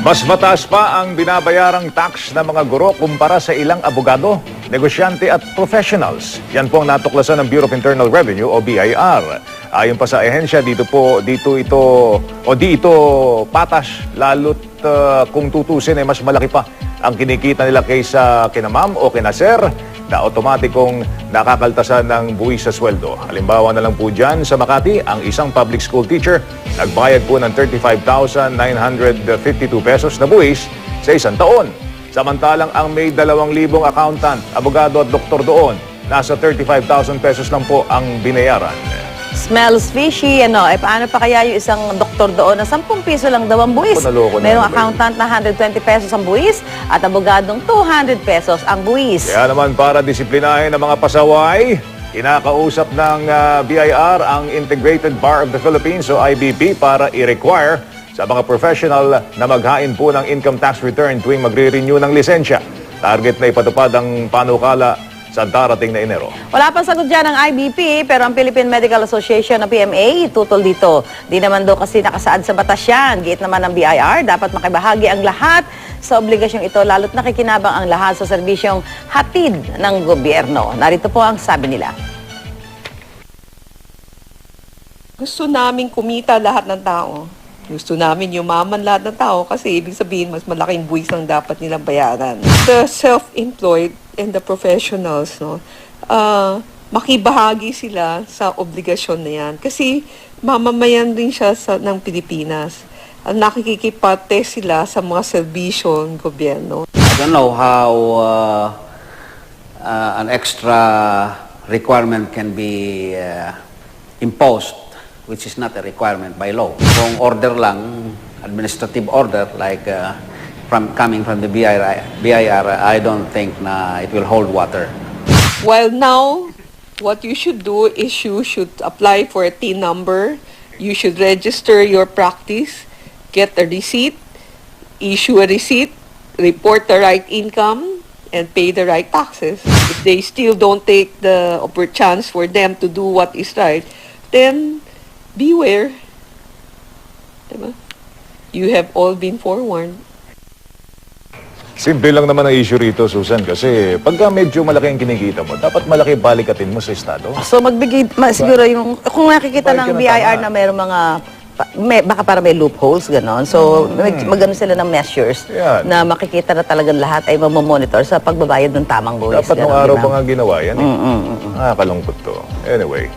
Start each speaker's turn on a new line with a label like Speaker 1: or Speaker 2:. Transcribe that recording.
Speaker 1: Mas mataas pa ang binabayarang tax ng mga guro kumpara sa ilang abogado, negosyante at professionals. Yan po ang natuklasan ng Bureau of Internal Revenue o BIR. Ayon pa sa ehensya, dito po dito ito o di ito patas lalo't uh, kung tutusin ay mas malaki pa ang kinikita nila kaysa kina ma'am o kina sir na otomatikong nakakaltasan ng buwis sa sweldo. Halimbawa na lang po dyan sa Makati, ang isang public school teacher nagbayad po ng 35,952 pesos na buwis sa isang taon. Samantalang ang may 2,000 accountant, abogado at doktor doon, nasa 35,000 pesos lang po ang binayaran.
Speaker 2: Smells fishy, ano, eh paano pa kaya yung isang doktor doon na 10 piso lang daw ang buwis?
Speaker 1: Naloko na
Speaker 2: Merong accountant na 120 pesos ang buwis at abogadong 200 pesos ang buwis.
Speaker 1: Kaya naman para disiplinahin ang mga pasaway, kinakausap ng ah, BIR ang Integrated Bar of the Philippines o IBP para i-require sa mga professional na maghain po ng income tax return tuwing magre-renew ng lisensya. Target na ipatupad ang panukala sa darating na Enero.
Speaker 2: Wala pang sagot dyan ng IBP, pero ang Philippine Medical Association na PMA, tutol dito. Di naman daw kasi nakasaad sa batas yan. Giit naman ng BIR, dapat makibahagi ang lahat sa obligasyong ito, lalo't nakikinabang ang lahat sa serbisyong hatid ng gobyerno. Narito po ang sabi nila.
Speaker 3: Gusto namin kumita lahat ng tao. Gusto namin yumaman lahat ng tao kasi ibig sabihin mas malaking buwis ang dapat nilang bayaran. The self-employed and the professionals, no, ah, makibahagi sila sa obligasyon na yan. Kasi mamamayan din siya sa, ng Pilipinas. Ang nakikikipate sila sa mga serbisyong gobyerno.
Speaker 4: I don't know how uh, uh, an extra requirement can be uh, imposed, which is not a requirement by law. Kung order lang, administrative order, like uh, from coming from the BIR, BIR, I don't think na it will hold water.
Speaker 3: Well, now, what you should do is you should apply for a T number. You should register your practice, get a receipt, issue a receipt, report the right income, and pay the right taxes. If they still don't take the chance for them to do what is right, then beware. You have all been forewarned.
Speaker 1: Simple lang naman ang issue rito, Susan, kasi pagka medyo malaki ang kinikita mo, dapat malaki balikatin mo sa Estado.
Speaker 2: So magbigay, ma, siguro yung, kung nakikita
Speaker 1: ka
Speaker 2: ng
Speaker 1: ng
Speaker 2: BIR
Speaker 1: tama.
Speaker 2: na mayroong mga, pa- may, baka para may loopholes, gano'n. So mag, magano sila ng measures
Speaker 1: Hmm. Yan.
Speaker 2: na makikita na talagang lahat ay mamamonitor sa pagbabayad ng tamang buwis.
Speaker 1: Dapat nung araw pa nga ginawa yan. Eh.
Speaker 2: Mm, mm, mm, mm.
Speaker 1: Nakakalungkot to. Anyway,